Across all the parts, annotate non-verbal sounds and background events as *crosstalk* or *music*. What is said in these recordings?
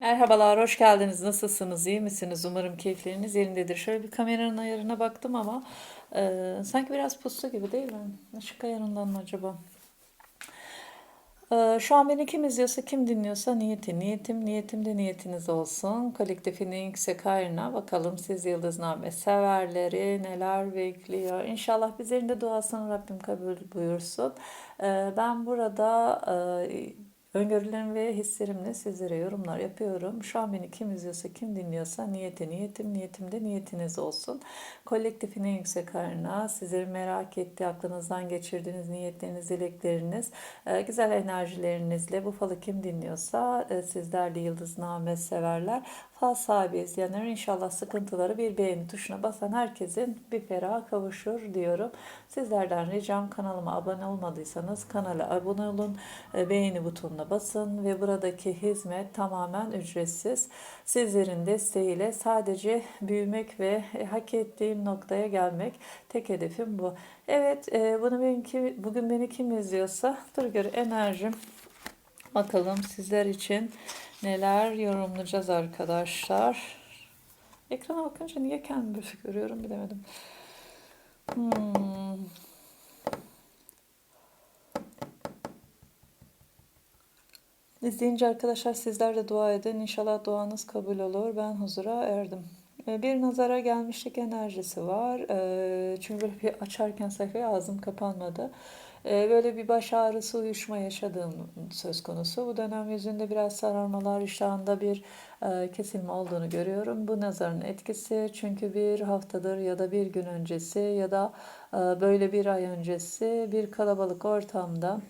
Merhabalar, hoş geldiniz. Nasılsınız? İyi misiniz? Umarım keyifleriniz yerindedir. Şöyle bir kameranın ayarına baktım ama e, sanki biraz puslu gibi değil mi? Işık ayarından mı acaba? E, şu an beni kim izliyorsa, kim dinliyorsa niyeti, niyetim, niyetim de niyetiniz olsun. Kolektifin en yüksek hayrına bakalım siz Yıldızname severleri neler bekliyor. İnşallah bizlerin de duasını Rabbim kabul buyursun. E, ben burada e, Öngörülerim ve hislerimle sizlere yorumlar yapıyorum. Şu an beni kim izliyorsa, kim dinliyorsa niyeti niyetim, niyetim de niyetiniz olsun. Kolektifin en yüksek hayrına sizleri merak ettiği, aklınızdan geçirdiğiniz niyetleriniz, dilekleriniz, e, güzel enerjilerinizle bu falı kim dinliyorsa e, sizlerle yıldızname severler. Fal sahibi izleyenler inşallah sıkıntıları bir beğeni tuşuna basan herkesin bir ferah kavuşur diyorum. Sizlerden ricam kanalıma abone olmadıysanız kanala abone olun, e, beğeni butonuna basın ve buradaki hizmet tamamen ücretsiz. Sizlerin desteğiyle sadece büyümek ve hak ettiğim noktaya gelmek tek hedefim bu. Evet, e, bunu benimki, bugün beni kim izliyorsa dur göre enerjim bakalım sizler için neler yorumlayacağız arkadaşlar. Ekrana bakınca niye kendimi böyle *laughs* görüyorum bilemedim. Hmm. İzleyince arkadaşlar sizler de dua edin. İnşallah duanız kabul olur. Ben huzura erdim. Ee, bir nazara gelmişlik enerjisi var. Ee, çünkü böyle bir açarken sayfayı ağzım kapanmadı. Ee, böyle bir baş ağrısı, uyuşma yaşadığım söz konusu. Bu dönem yüzünde biraz sararmalar, iştahında bir e, kesilme olduğunu görüyorum. Bu nazarın etkisi çünkü bir haftadır ya da bir gün öncesi ya da e, böyle bir ay öncesi bir kalabalık ortamda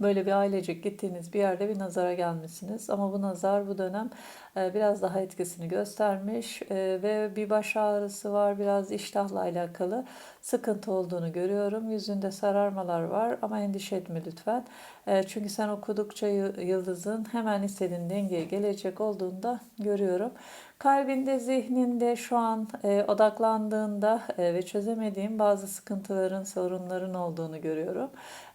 böyle bir ailecek gittiğiniz bir yerde bir nazara gelmişsiniz. Ama bu nazar bu dönem e, biraz daha etkisini göstermiş e, ve bir baş ağrısı var, biraz iştahla alakalı sıkıntı olduğunu görüyorum. Yüzünde sararmalar var ama endişe etme lütfen. E, çünkü sen okudukça yıldızın hemen istediğin dengeye gelecek olduğunda görüyorum. Kalbinde, zihninde şu an e, odaklandığında e, ve çözemediğim bazı sıkıntıların, sorunların olduğunu görüyorum.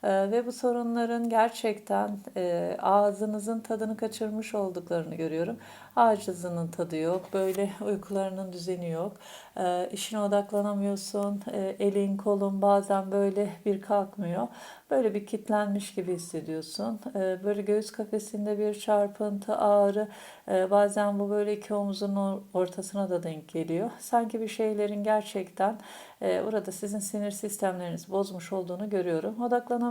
E, ve bu sorunların gerçekten e, ağzınızın tadını kaçırmış olduklarını görüyorum. Acizinin tadı yok, böyle *laughs* uykularının düzeni yok. E, işine odaklanamıyorsun, e, elin kolun bazen böyle bir kalkmıyor. Böyle bir kitlenmiş gibi hissediyorsun. E, böyle göğüs kafesinde bir çarpıntı, ağrı, e, bazen bu böyle iki omuzun ortasına da denk geliyor. Sanki bir şeylerin gerçekten orada sizin sinir sistemleriniz bozmuş olduğunu görüyorum.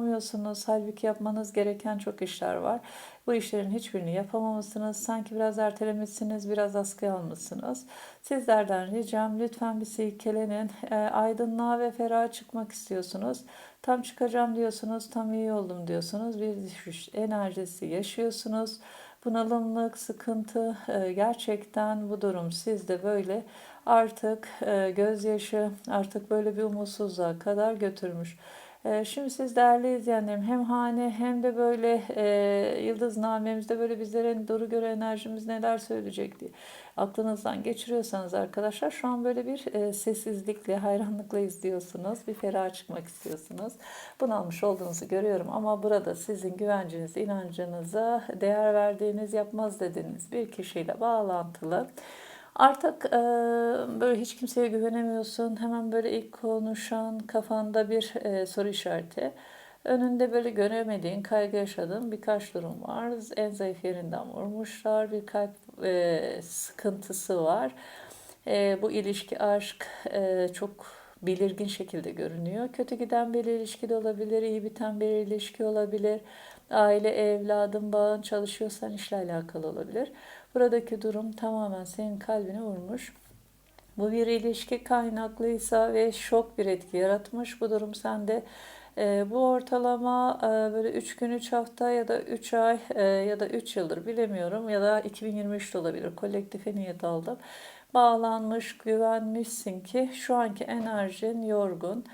Odaklanamıyorsunuz. Halbuki yapmanız gereken çok işler var. Bu işlerin hiçbirini yapamamışsınız. Sanki biraz ertelemişsiniz, biraz askıya almışsınız. Sizlerden ricam lütfen bir silkelenin. E, aydınlığa ve feraha çıkmak istiyorsunuz. Tam çıkacağım diyorsunuz, tam iyi oldum diyorsunuz. Bir düşüş enerjisi yaşıyorsunuz. Bunalımlık, sıkıntı e, gerçekten bu durum sizde böyle artık e, gözyaşı artık böyle bir umutsuzluğa kadar götürmüş. E, şimdi siz değerli izleyenlerim hem hane hem de böyle e, yıldız namemizde böyle bizlere doğru göre enerjimiz neler söyleyecek diye aklınızdan geçiriyorsanız arkadaşlar şu an böyle bir e, sessizlikle, hayranlıkla izliyorsunuz. Bir ferah çıkmak istiyorsunuz. Bunu almış olduğunuzu görüyorum ama burada sizin güvenciniz, inancınıza değer verdiğiniz, yapmaz dediğiniz bir kişiyle bağlantılı. Artık e, böyle hiç kimseye güvenemiyorsun. Hemen böyle ilk konuşan kafanda bir e, soru işareti. Önünde böyle göremediğin, kaygı yaşadığın birkaç durum var. En zayıf yerinden vurmuşlar, bir kalp e, sıkıntısı var. E, bu ilişki, aşk e, çok belirgin şekilde görünüyor. Kötü giden bir ilişki de olabilir, iyi biten bir ilişki olabilir. Aile, evladın, bağın çalışıyorsan işle alakalı olabilir. Buradaki durum tamamen senin kalbine vurmuş. Bu bir ilişki kaynaklıysa ve şok bir etki yaratmış. Bu durum sende e, bu ortalama e, böyle 3 gün 3 hafta ya da 3 ay e, ya da 3 yıldır bilemiyorum ya da 2023 de olabilir. Kolektife niyet aldım. Bağlanmış, güvenmişsin ki şu anki enerjin yorgun.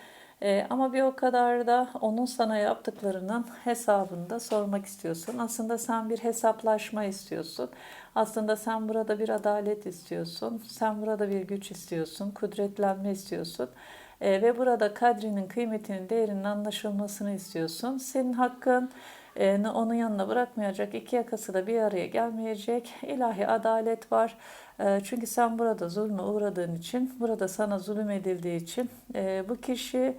E, ama bir o kadar da onun sana yaptıklarının hesabını da sormak istiyorsun. Aslında sen bir hesaplaşma istiyorsun. Aslında sen burada bir adalet istiyorsun. Sen burada bir güç istiyorsun. Kudretlenme istiyorsun. E, ve burada kadrinin, kıymetinin, değerinin anlaşılmasını istiyorsun. Senin hakkın e, onun yanına bırakmayacak. İki yakası da bir araya gelmeyecek. İlahi adalet var. E, çünkü sen burada zulme uğradığın için, burada sana zulüm edildiği için e, bu kişi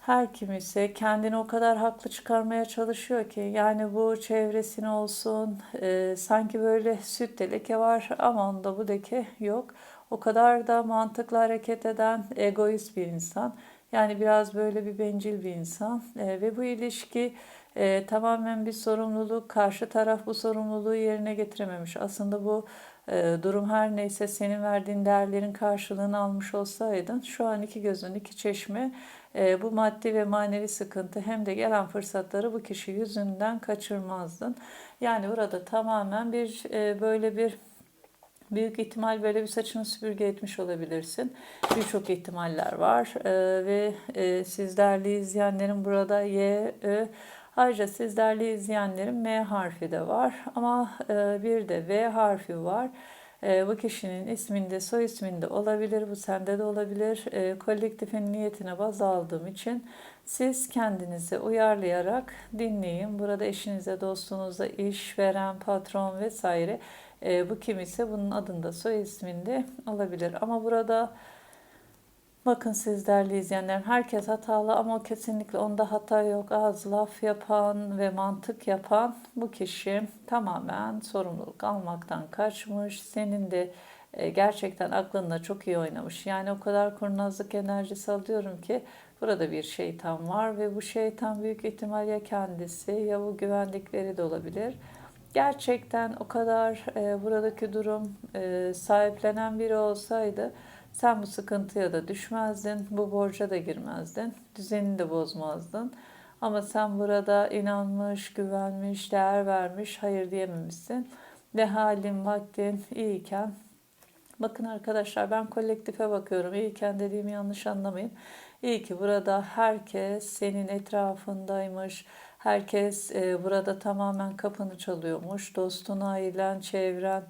her kim ise kendini o kadar haklı çıkarmaya çalışıyor ki yani bu çevresine olsun e, sanki böyle sütte leke var ama onda bu leke yok. O kadar da mantıklı hareket eden egoist bir insan. Yani biraz böyle bir bencil bir insan e, ve bu ilişki e, tamamen bir sorumluluk. Karşı taraf bu sorumluluğu yerine getirememiş. Aslında bu e, durum her neyse senin verdiğin değerlerin karşılığını almış olsaydın şu an iki gözün iki çeşme e, bu maddi ve manevi sıkıntı hem de gelen fırsatları bu kişi yüzünden kaçırmazdın. Yani burada tamamen bir e, böyle bir Büyük ihtimal böyle bir saçını süpürge etmiş olabilirsin. Birçok ihtimaller var ee, ve e, siz değerli izleyenlerin burada Y, Ö, ayrıca siz değerli izleyenlerin M harfi de var ama e, bir de V harfi var. E, bu kişinin isminde, soy isminde olabilir, bu sende de olabilir. E, kolektifin niyetine baz aldığım için siz kendinizi uyarlayarak dinleyin. Burada eşinize, dostunuza, iş veren, patron vesaire bu kim ise bunun adında soy isminde olabilir. Ama burada bakın siz değerli izleyenler herkes hatalı ama kesinlikle onda hata yok. Az laf yapan ve mantık yapan bu kişi tamamen sorumluluk almaktan kaçmış. Senin de e, gerçekten aklında çok iyi oynamış. Yani o kadar kurnazlık enerjisi alıyorum ki burada bir şeytan var ve bu şeytan büyük ihtimal ya kendisi ya bu güvendikleri de olabilir gerçekten o kadar e, buradaki durum e, sahiplenen biri olsaydı sen bu sıkıntıya da düşmezdin, bu borca da girmezdin, düzenini de bozmazdın. Ama sen burada inanmış, güvenmiş, değer vermiş, hayır diyememişsin. Ve halin, vaktin iyiyken Bakın arkadaşlar ben kolektife bakıyorum. İyiyken dediğimi yanlış anlamayın. İyi ki burada herkes senin etrafındaymış Herkes e, burada tamamen kapını çalıyormuş. Dostun, ailen, çevren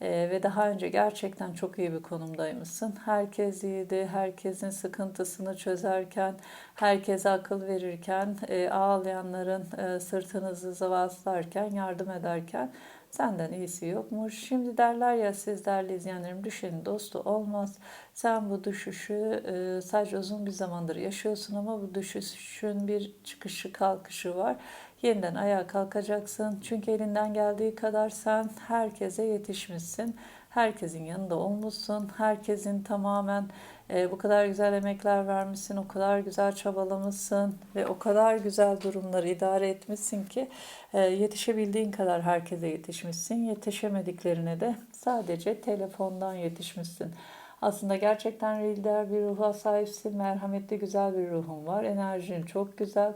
e, ve daha önce gerçekten çok iyi bir konumdaymışsın. Herkes iyiydi. Herkesin sıkıntısını çözerken, herkese akıl verirken, e, ağlayanların e, sırtını zıvazlarken, yardım ederken Senden iyisi yokmuş. Şimdi derler ya siz değerli izleyenlerim düşenin dostu olmaz. Sen bu düşüşü e, sadece uzun bir zamandır yaşıyorsun ama bu düşüşün bir çıkışı kalkışı var. Yeniden ayağa kalkacaksın. Çünkü elinden geldiği kadar sen herkese yetişmişsin. Herkesin yanında olmuşsun. Herkesin tamamen e, bu kadar güzel emekler vermişsin, o kadar güzel çabalamışsın ve o kadar güzel durumları idare etmişsin ki e, yetişebildiğin kadar herkese yetişmişsin. Yetişemediklerine de sadece telefondan yetişmişsin. Aslında gerçekten lider bir ruha sahipsin, merhametli güzel bir ruhun var, enerjin çok güzel.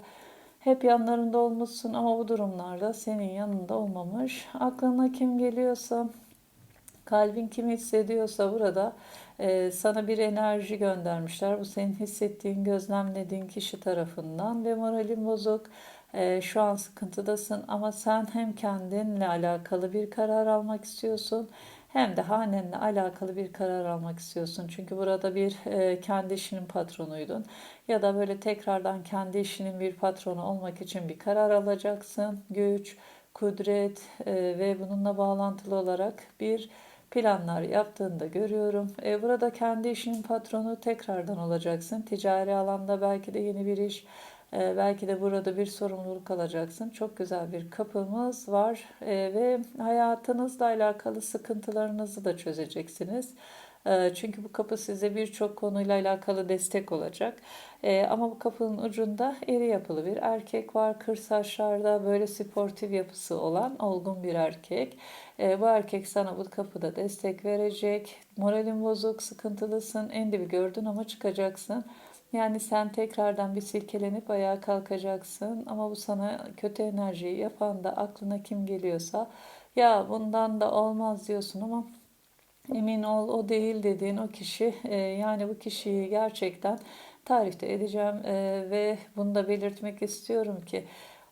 Hep yanlarında olmuşsun ama bu durumlarda senin yanında olmamış. Aklına kim geliyorsa, kalbin kim hissediyorsa burada e, sana bir enerji göndermişler. Bu senin hissettiğin, gözlemlediğin kişi tarafından ve moralin bozuk. E, şu an sıkıntıdasın ama sen hem kendinle alakalı bir karar almak istiyorsun hem de hanenle alakalı bir karar almak istiyorsun. Çünkü burada bir e, kendi işinin patronuydun ya da böyle tekrardan kendi işinin bir patronu olmak için bir karar alacaksın. Güç, kudret e, ve bununla bağlantılı olarak bir planlar yaptığında görüyorum. E, burada kendi işinin patronu tekrardan olacaksın. Ticari alanda belki de yeni bir iş, e, belki de burada bir sorumluluk alacaksın. Çok güzel bir kapımız var e, ve hayatınızla alakalı sıkıntılarınızı da çözeceksiniz. E, çünkü bu kapı size birçok konuyla alakalı destek olacak. Ama bu kapının ucunda iri yapılı bir erkek var. Kır saçlarda böyle sportif yapısı olan olgun bir erkek. Bu erkek sana bu kapıda destek verecek. Moralin bozuk, sıkıntılısın, en dibi gördün ama çıkacaksın. Yani sen tekrardan bir silkelenip ayağa kalkacaksın ama bu sana kötü enerjiyi yapan da aklına kim geliyorsa ya bundan da olmaz diyorsun ama emin ol o değil dediğin o kişi e, yani bu kişiyi gerçekten tarifte edeceğim e, ve bunu da belirtmek istiyorum ki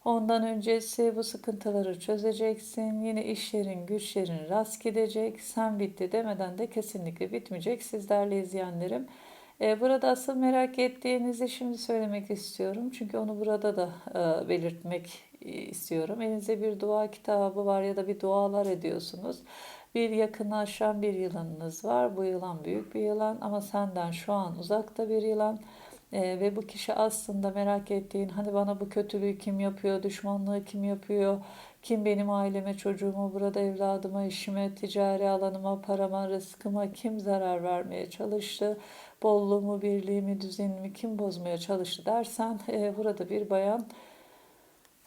ondan öncesi bu sıkıntıları çözeceksin. Yine işlerin, güçlerin rast gidecek. Sen bitti demeden de kesinlikle bitmeyecek. Siz değerli izleyenlerim. E, burada asıl merak ettiğinizi şimdi söylemek istiyorum. Çünkü onu burada da e, belirtmek e, istiyorum. Elinizde bir dua kitabı var ya da bir dualar ediyorsunuz. Bir yakınlaşan bir yılanınız var. Bu yılan büyük bir yılan ama senden şu an uzakta bir yılan. Ee, ve bu kişi aslında merak ettiğin hani bana bu kötülüğü kim yapıyor, düşmanlığı kim yapıyor, kim benim aileme, çocuğuma, burada evladıma, işime, ticari alanıma, parama, rızkıma kim zarar vermeye çalıştı, bolluğumu, birliğimi, düzenimi kim bozmaya çalıştı dersen e, burada bir bayan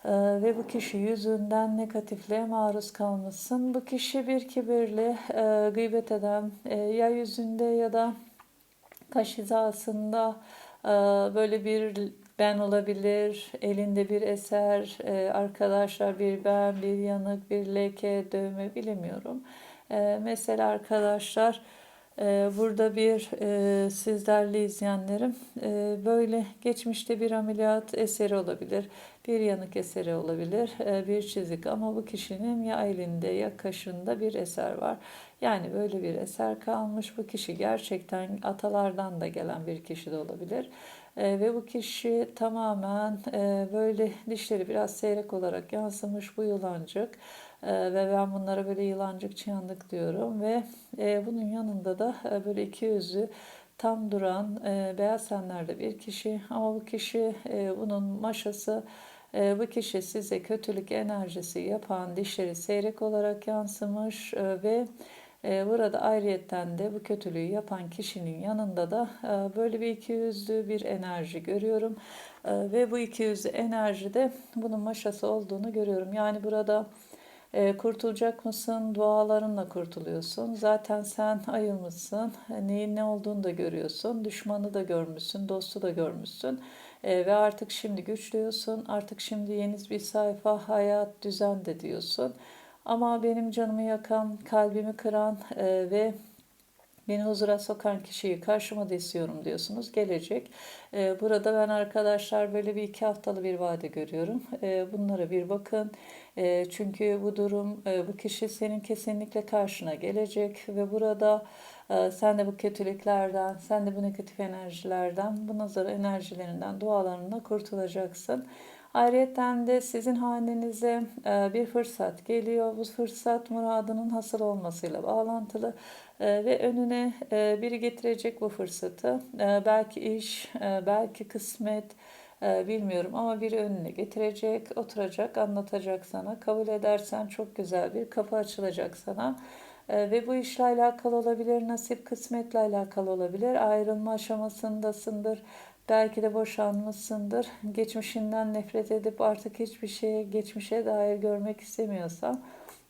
ee, ve bu kişi yüzünden negatifliğe maruz kalmışsın. Bu kişi bir kibirli, e, gıybet eden, e, ya yüzünde ya da kaş hizasında e, böyle bir ben olabilir, elinde bir eser, e, arkadaşlar bir ben, bir yanık, bir leke, dövme bilemiyorum. E, mesela arkadaşlar burada bir e, sizlerle izleyenlerim e, böyle geçmişte bir ameliyat eseri olabilir, bir yanık eseri olabilir, e, bir çizik ama bu kişinin ya elinde ya kaşında bir eser var. Yani böyle bir eser kalmış. Bu kişi gerçekten atalardan da gelen bir kişi de olabilir. ve bu kişi tamamen böyle dişleri biraz seyrek olarak yansımış bu yılancık. Ee, ve ben bunlara böyle yılancık çıyandık diyorum ve e, bunun yanında da e, böyle iki yüzü tam duran e, beyaz senlerde bir kişi ama bu kişi bunun maşası bu kişi size kötülük enerjisi yapan dişleri seyrek olarak yansımış ve burada ayrıyetten de bu kötülüğü yapan kişinin yanında da böyle bir iki yüzlü bir enerji görüyorum. Ve bu iki yüzlü enerjide bunun maşası olduğunu görüyorum. Yani burada e, kurtulacak mısın? Dualarınla kurtuluyorsun. Zaten sen ayılmışsın. Neyin ne olduğunu da görüyorsun. Düşmanı da görmüşsün, dostu da görmüşsün. E, ve artık şimdi güçlüyorsun. Artık şimdi yeni bir sayfa, hayat, düzen de diyorsun. Ama benim canımı yakan, kalbimi kıran e, ve Beni huzura sokan kişiyi karşıma da istiyorum diyorsunuz. Gelecek. Ee, burada ben arkadaşlar böyle bir iki haftalı bir vade görüyorum. Ee, bunlara bir bakın. Ee, çünkü bu durum, e, bu kişi senin kesinlikle karşına gelecek ve burada e, sen de bu kötülüklerden, sen de bu negatif enerjilerden, bu nazar enerjilerinden, dualarına kurtulacaksın. Ayrıca de sizin hanenize e, bir fırsat geliyor. Bu fırsat muradının hasıl olmasıyla bağlantılı ve önüne biri getirecek bu fırsatı. Belki iş, belki kısmet, bilmiyorum ama biri önüne getirecek, oturacak, anlatacak sana. Kabul edersen çok güzel bir kapı açılacak sana. Ve bu işle alakalı olabilir, nasip kısmetle alakalı olabilir. Ayrılma aşamasındasındır Belki de boşanmışsındır. Geçmişinden nefret edip artık hiçbir şeye, geçmişe dair görmek istemiyorsan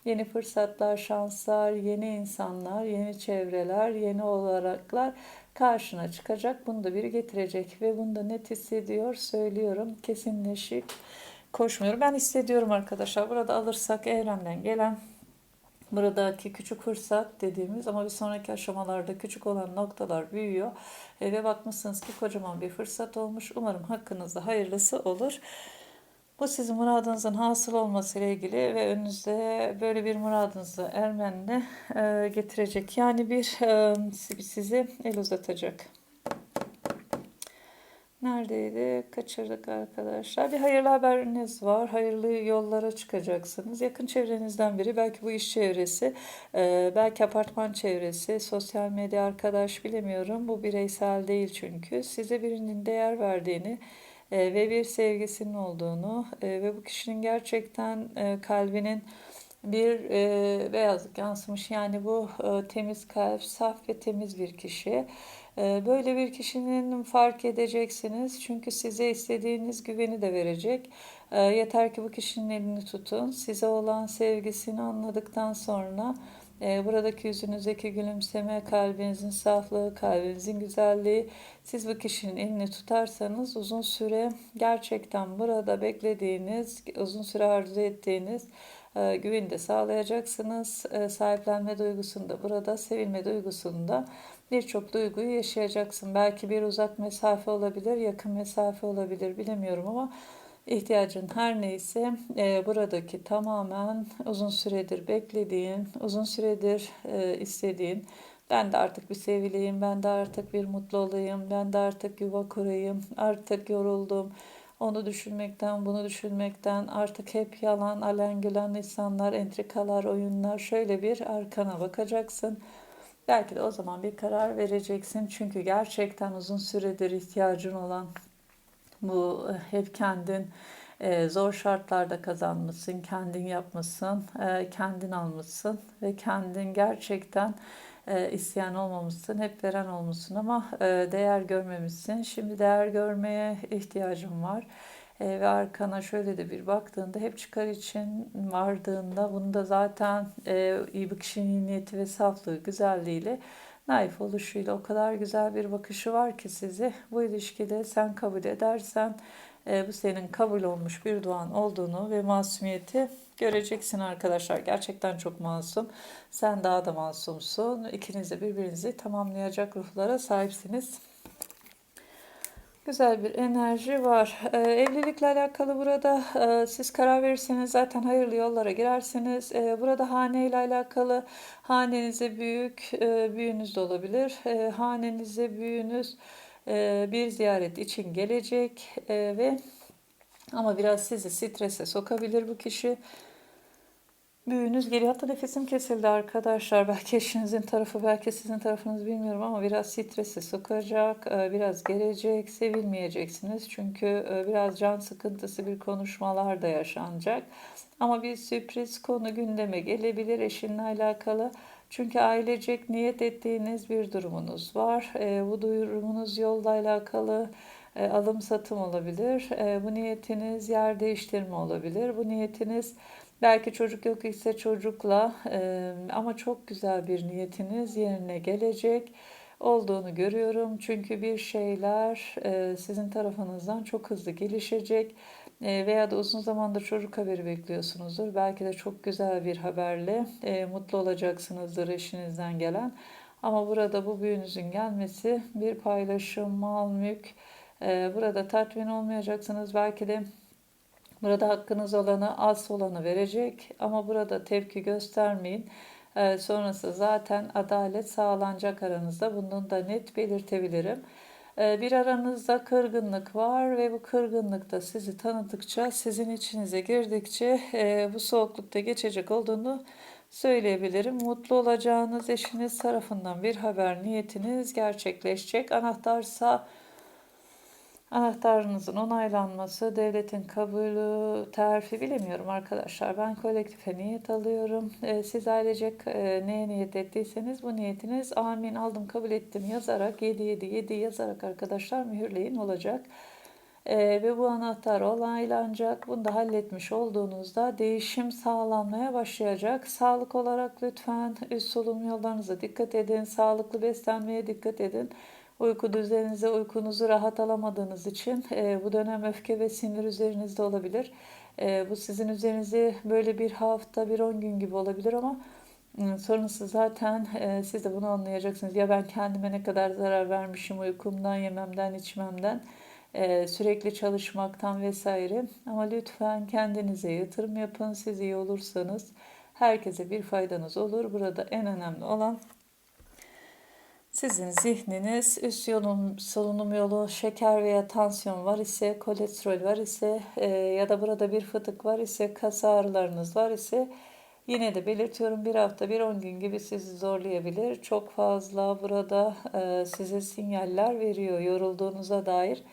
yeni fırsatlar, şanslar, yeni insanlar, yeni çevreler, yeni olaraklar karşına çıkacak. Bunu da biri getirecek ve bunu da net hissediyor, söylüyorum. Kesinleşik koşmuyorum. Ben hissediyorum arkadaşlar. Burada alırsak evrenden gelen Buradaki küçük fırsat dediğimiz ama bir sonraki aşamalarda küçük olan noktalar büyüyor. E, ve bakmışsınız ki kocaman bir fırsat olmuş. Umarım hakkınızda hayırlısı olur. Bu sizin muradınızın hasıl olması ile ilgili ve önünüzde böyle bir muradınızı ermenle e, getirecek. Yani bir e, sizi el uzatacak. Neredeydi? Kaçırdık arkadaşlar. Bir hayırlı haberiniz var. Hayırlı yollara çıkacaksınız. Yakın çevrenizden biri, belki bu iş çevresi, e, belki apartman çevresi, sosyal medya arkadaş bilemiyorum. Bu bireysel değil çünkü. Size birinin değer verdiğini e, ve bir sevgisinin olduğunu e, ve bu kişinin gerçekten kalbinin bir e, beyazlık yansımış. Yani bu e, temiz kalp, saf ve temiz bir kişi. E, böyle bir kişinin fark edeceksiniz. Çünkü size istediğiniz güveni de verecek. E, yeter ki bu kişinin elini tutun. Size olan sevgisini anladıktan sonra e, buradaki yüzünüzdeki gülümseme, kalbinizin saflığı, kalbinizin güzelliği, siz bu kişinin elini tutarsanız uzun süre gerçekten burada beklediğiniz, uzun süre arzu ettiğiniz e, güveni de sağlayacaksınız. E, sahiplenme duygusunda, burada sevilme duygusunda birçok duyguyu yaşayacaksın. Belki bir uzak mesafe olabilir, yakın mesafe olabilir bilemiyorum ama ihtiyacın her neyse e, buradaki tamamen uzun süredir beklediğin, uzun süredir e, istediğin ben de artık bir sevileyim, ben de artık bir mutlu olayım, ben de artık yuva kurayım, artık yoruldum, Onu düşünmekten, bunu düşünmekten artık hep yalan, alengülen insanlar, entrikalar, oyunlar şöyle bir arkana bakacaksın. Belki de o zaman bir karar vereceksin. Çünkü gerçekten uzun süredir ihtiyacın olan bu e, hep kendin e, zor şartlarda kazanmışsın, kendin yapmışsın, e, kendin almışsın ve kendin gerçekten e, isteyen olmamışsın, hep veren olmuşsun ama değer görmemişsin. Şimdi değer görmeye ihtiyacın var. Ve arkana şöyle de bir baktığında hep çıkar için vardığında bunu da zaten iyi bir kişinin niyeti ve saflığı, güzelliğiyle naif oluşuyla o kadar güzel bir bakışı var ki sizi bu ilişkide sen kabul edersen e, bu senin kabul olmuş bir duan olduğunu ve masumiyeti göreceksin arkadaşlar. Gerçekten çok masum. Sen daha da masumsun. İkiniz de birbirinizi tamamlayacak ruhlara sahipsiniz. Güzel bir enerji var. Ee, evlilikle alakalı burada e, siz karar verirseniz zaten hayırlı yollara girersiniz. E, burada hane ile alakalı hanenize büyük e, büyüğünüz de olabilir. E, hanenize büyüğünüz e, bir ziyaret için gelecek e, ve ama biraz sizi strese sokabilir bu kişi. Büyüğünüz geliyor. Hatta nefesim kesildi arkadaşlar. Belki eşinizin tarafı, belki sizin tarafınız bilmiyorum ama biraz strese sokacak, e, biraz gelecek, sevilmeyeceksiniz. Çünkü e, biraz can sıkıntısı bir konuşmalar da yaşanacak. Ama bir sürpriz konu gündeme gelebilir eşinle alakalı. Çünkü ailecek niyet ettiğiniz bir durumunuz var. E, bu durumunuz yolla alakalı alım satım olabilir. Bu niyetiniz yer değiştirme olabilir. Bu niyetiniz Belki çocuk yok ise çocukla e, ama çok güzel bir niyetiniz yerine gelecek olduğunu görüyorum. Çünkü bir şeyler e, sizin tarafınızdan çok hızlı gelişecek e, veya da uzun zamandır çocuk haberi bekliyorsunuzdur. Belki de çok güzel bir haberle e, mutlu olacaksınızdır eşinizden gelen. Ama burada bu büyünüzün gelmesi bir paylaşım, mal, mülk. E, burada tatmin olmayacaksınız. Belki de Burada hakkınız olanı az olanı verecek ama burada tepki göstermeyin. Ee, sonrası zaten adalet sağlanacak aranızda. Bunun da net belirtebilirim. Ee, bir aranızda kırgınlık var ve bu kırgınlık da sizi tanıdıkça, sizin içinize girdikçe e, bu soğuklukta geçecek olduğunu söyleyebilirim. Mutlu olacağınız eşiniz tarafından bir haber niyetiniz gerçekleşecek. Anahtarsa Anahtarınızın onaylanması, devletin kabulü, terfi bilemiyorum arkadaşlar. Ben kolektife niyet alıyorum. E, siz ailecek e, neye niyet ettiyseniz bu niyetiniz amin aldım kabul ettim yazarak 777 yazarak arkadaşlar mühürleyin olacak. E, ve bu anahtar onaylanacak. Bunu da halletmiş olduğunuzda değişim sağlanmaya başlayacak. Sağlık olarak lütfen üst solunum yollarınıza dikkat edin. Sağlıklı beslenmeye dikkat edin. Uyku düzeninize uykunuzu rahat alamadığınız için e, bu dönem öfke ve sinir üzerinizde olabilir. E, bu sizin üzerinize böyle bir hafta, bir on gün gibi olabilir ama e, sonrası zaten e, siz de bunu anlayacaksınız. Ya ben kendime ne kadar zarar vermişim uykumdan, yememden, içmemden, e, sürekli çalışmaktan vesaire. Ama lütfen kendinize yatırım yapın. Siz iyi olursanız herkese bir faydanız olur. Burada en önemli olan sizin zihniniz üst yolun, solunum yolu şeker veya tansiyon var ise, kolesterol var ise e, ya da burada bir fıtık var ise, kas ağrılarınız var ise yine de belirtiyorum bir hafta bir on gün gibi sizi zorlayabilir. Çok fazla burada e, size sinyaller veriyor yorulduğunuza dair.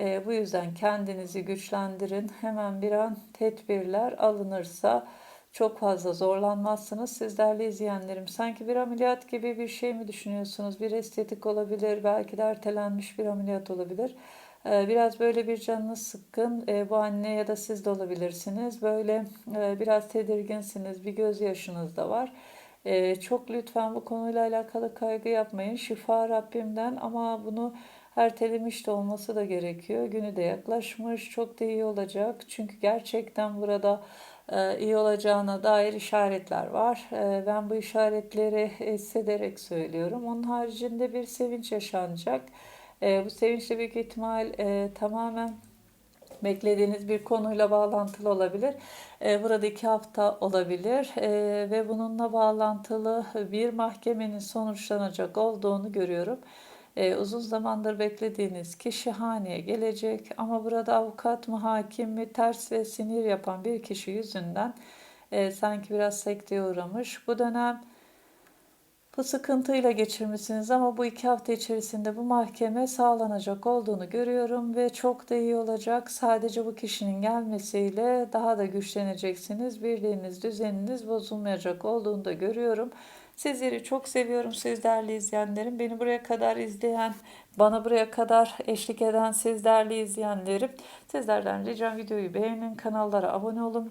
E, bu yüzden kendinizi güçlendirin. Hemen bir an tedbirler alınırsa çok fazla zorlanmazsınız. Siz değerli izleyenlerim sanki bir ameliyat gibi bir şey mi düşünüyorsunuz? Bir estetik olabilir, belki de ertelenmiş bir ameliyat olabilir. Ee, biraz böyle bir canınız sıkkın. Ee, bu anne ya da siz de olabilirsiniz. Böyle e, biraz tedirginsiniz. Bir gözyaşınız da var. Ee, çok lütfen bu konuyla alakalı kaygı yapmayın. Şifa Rabbimden ama bunu ertelemiş de olması da gerekiyor. Günü de yaklaşmış. Çok da iyi olacak. Çünkü gerçekten burada e, iyi olacağına dair işaretler var. E, ben bu işaretleri hissederek söylüyorum. Onun haricinde bir sevinç yaşanacak. E, bu sevinçle büyük ihtimal tamamen beklediğiniz bir konuyla bağlantılı olabilir. Burada iki hafta olabilir ve bununla bağlantılı bir mahkemenin sonuçlanacak olduğunu görüyorum. E, uzun zamandır beklediğiniz kişi haneye gelecek ama burada avukat mı hakim mi ters ve sinir yapan bir kişi yüzünden e, sanki biraz sekteye uğramış. Bu dönem bu sıkıntıyla geçirmişsiniz ama bu iki hafta içerisinde bu mahkeme sağlanacak olduğunu görüyorum ve çok da iyi olacak. Sadece bu kişinin gelmesiyle daha da güçleneceksiniz. Birliğiniz, düzeniniz bozulmayacak olduğunu da görüyorum. Sizleri çok seviyorum siz değerli izleyenlerim. Beni buraya kadar izleyen, bana buraya kadar eşlik eden siz değerli izleyenlerim. Sizlerden ricam videoyu beğenin, kanallara abone olun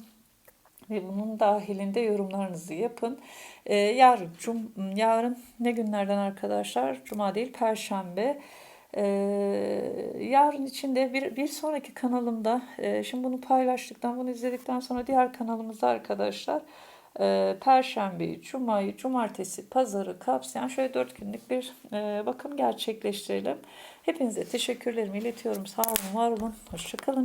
ve bunun dahilinde yorumlarınızı yapın. Ee, yarın, cum, yarın ne günlerden arkadaşlar? Cuma değil, Perşembe. Ee, yarın içinde bir, bir sonraki kanalımda, e, şimdi bunu paylaştıktan, bunu izledikten sonra diğer kanalımızda arkadaşlar, e, Perşembeyi, Cuma'yı, Cumartesi, Pazarı kapsayan şöyle dört günlük bir e, bakım gerçekleştirelim. Hepinize teşekkürlerimi iletiyorum. Sağ olun, var olun, hoşçakalın.